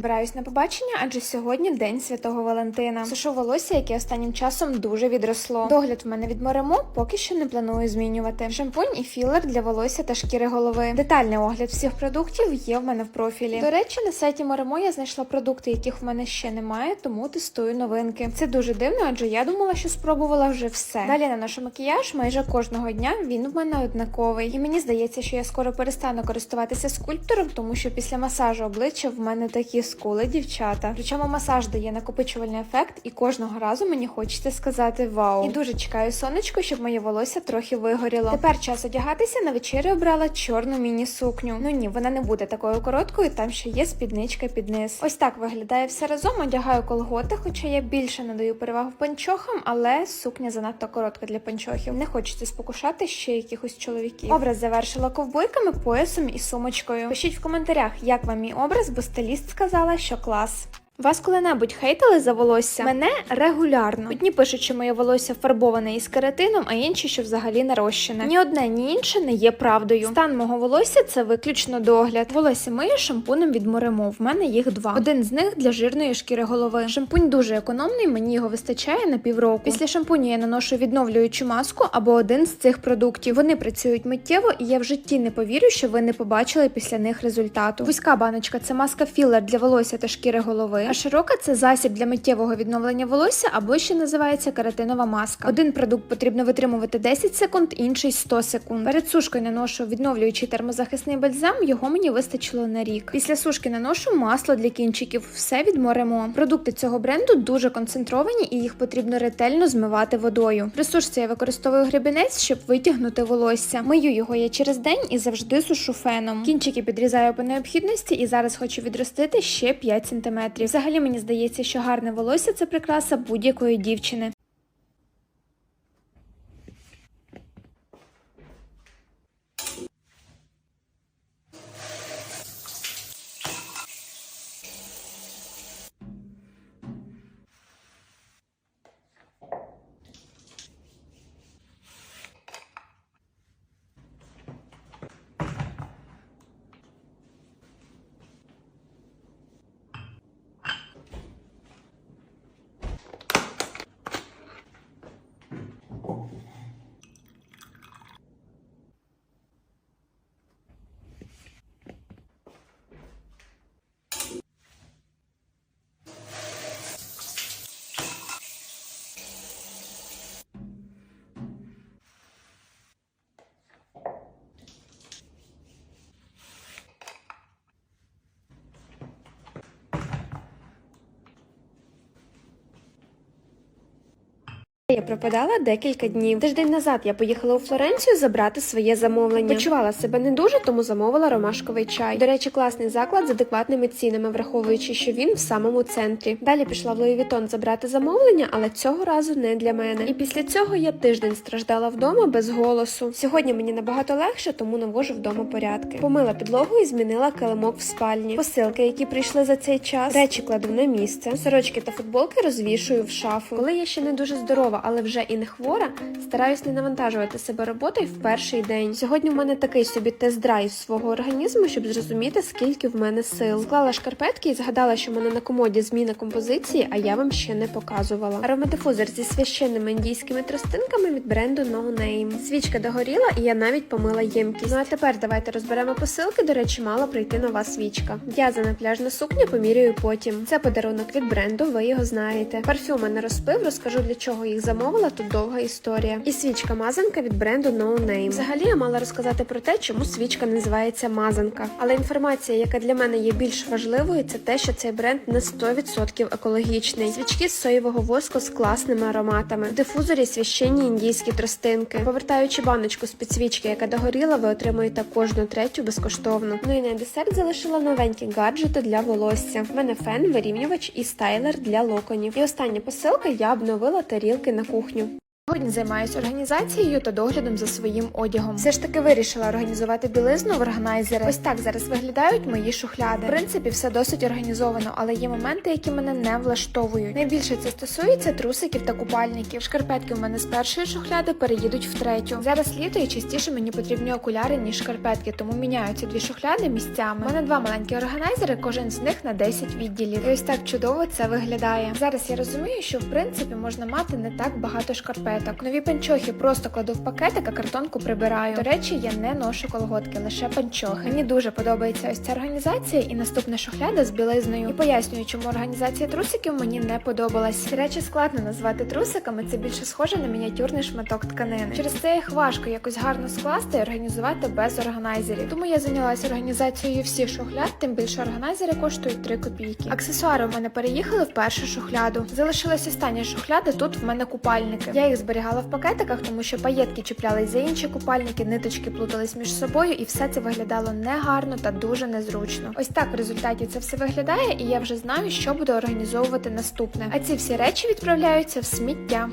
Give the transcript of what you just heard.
Збираюсь на побачення, адже сьогодні день святого Валентина. Сушу волосся, яке останнім часом дуже відросло. Догляд в мене від Моремо поки що не планую змінювати. Шампунь і філер для волосся та шкіри голови. Детальний огляд всіх продуктів є в мене в профілі. До речі, на сайті Моремо я знайшла продукти, яких в мене ще немає, тому тестую новинки. Це дуже дивно, адже я думала, що спробувала вже все. Далі наношу макіяж майже кожного дня. Він в мене однаковий. І мені здається, що я скоро перестану користуватися скульптором, тому що після масажу обличчя в мене такі скули, дівчата. Причому масаж дає накопичувальний ефект, і кожного разу мені хочеться сказати вау. І дуже чекаю сонечко, щоб моє волосся трохи вигоріло. Тепер час одягатися. На вечерю обрала чорну міні-сукню. Ну ні, вона не буде такою короткою, там ще є спідничка під низ. Ось так виглядає все разом. Одягаю колготи, хоча я більше надаю перевагу панчохам, але сукня занадто коротка для панчохів. Не хочеться спокушати ще якихось чоловіків. Образ завершила ковбойками, поясом і сумочкою. Пишіть в коментарях, як вам мій образ, бо стиліст сказала, що клас. Вас коли-небудь хейтили за волосся? Мене регулярно. Одні пишуть, що моє волосся фарбоване із кератином, а інші, що взагалі нарощене. Ні одне, ні інше не є правдою. Стан мого волосся це виключно догляд. Волосся мию шампунем від Моремо. В мене їх два. Один з них для жирної шкіри голови. Шампунь дуже економний, мені його вистачає на півроку. Після шампуню я наношу відновлюючу маску або один з цих продуктів. Вони працюють миттєво, і я в житті не повірю, що ви не побачили після них результату. Вузька баночка це маска філер для волосся та шкіри голови. Широка це засіб для миттєвого відновлення волосся або ще називається кератинова маска. Один продукт потрібно витримувати 10 секунд, інший 100 секунд. Перед сушкою наношу відновлюючий термозахисний бальзам. Його мені вистачило на рік. Після сушки наношу масло для кінчиків. Все від Моремо. Продукти цього бренду дуже концентровані і їх потрібно ретельно змивати водою. При сушці я використовую гребінець, щоб витягнути волосся. Мию його я через день і завжди сушу феном. Кінчики підрізаю по необхідності і зараз хочу відростити ще 5 см. Взагалі мені здається, що гарне волосся це прикраса будь-якої дівчини. Я пропадала декілька днів. Тиждень назад я поїхала у Флоренцію забрати своє замовлення. Почувала себе не дуже, тому замовила ромашковий чай. До речі, класний заклад з адекватними цінами, враховуючи, що він в самому центрі. Далі пішла в Луї забрати замовлення, але цього разу не для мене. І після цього я тиждень страждала вдома без голосу. Сьогодні мені набагато легше, тому навожу вдома порядки. Помила підлогу і змінила килимок в спальні. Посилки, які прийшли за цей час, речі кладу на місце. Сорочки та футболки розвішую в шафу. Коли я ще не дуже здорова, але вже і не хвора, стараюсь не навантажувати себе роботою в перший день. Сьогодні в мене такий собі тест-драйв свого організму, щоб зрозуміти, скільки в мене сил. Склала шкарпетки і згадала, що в мене на комоді зміна композиції, а я вам ще не показувала. Ароматифузор зі священними індійськими тростинками від бренду No Name. Свічка догоріла, і я навіть помила ємкість. Ну а тепер давайте розберемо посилки. До речі, мала прийти нова свічка. В'язана пляжна сукня поміряю потім. Це подарунок від бренду, ви його знаєте. Парфюми не розпив, розкажу для чого їх замовила. Тут довга історія. І свічка мазанка від бренду No Name. Взагалі я мала розказати про те, чому свічка називається мазанка. Але інформація, яка для мене є більш важливою, це те, що цей бренд не 100% екологічний. Свічки з соєвого воску з класними ароматами. В дифузорі священні індійські тростинки. Повертаючи баночку з підсвічки, яка догоріла, ви отримуєте кожну третю безкоштовно. Ну і на десерт залишила новенькі гаджети для волосся. В мене фен, вирівнювач і стайлер для локонів. І остання посилка я обновила тарілки на кухню. Сьогодні займаюся організацією та доглядом за своїм одягом. Все ж таки вирішила організувати білизну в органайзери. Ось так зараз виглядають мої шухляди. В принципі, все досить організовано, але є моменти, які мене не влаштовують. Найбільше це стосується трусиків та купальників. Шкарпетки в мене з першої шухляди переїдуть в третю. Зараз літо і частіше мені потрібні окуляри ніж шкарпетки, тому міняю ці дві шухляди місцями. У мене два маленькі органайзери, кожен з них на 10 відділів. І ось так чудово це виглядає. Зараз я розумію, що в принципі можна мати не так багато шкарпеток. Нові панчохи просто кладу в пакетик, а картонку прибираю. До речі, я не ношу колготки, лише панчохи. Мені дуже подобається ось ця організація і наступна шухляда з білизною. І пояснюю, чому організація трусиків мені не подобалась. Ці речі складно назвати трусиками, це більше схоже на мініатюрний шматок тканини. Через це їх важко якось гарно скласти і організувати без органайзерів. Тому я зайнялася організацією всіх шухляд, тим більше органайзери коштують 3 копійки. Аксесуари в мене переїхали в першу шухляду. Залишилась остання шухляда. Тут в мене купальники. Я їх зберігала в пакетиках, тому що паєтки чіплялись за інші купальники, ниточки плутались між собою, і все це виглядало негарно та дуже незручно. Ось так в результаті це все виглядає, і я вже знаю, що буду організовувати наступне. А ці всі речі відправляються в сміття.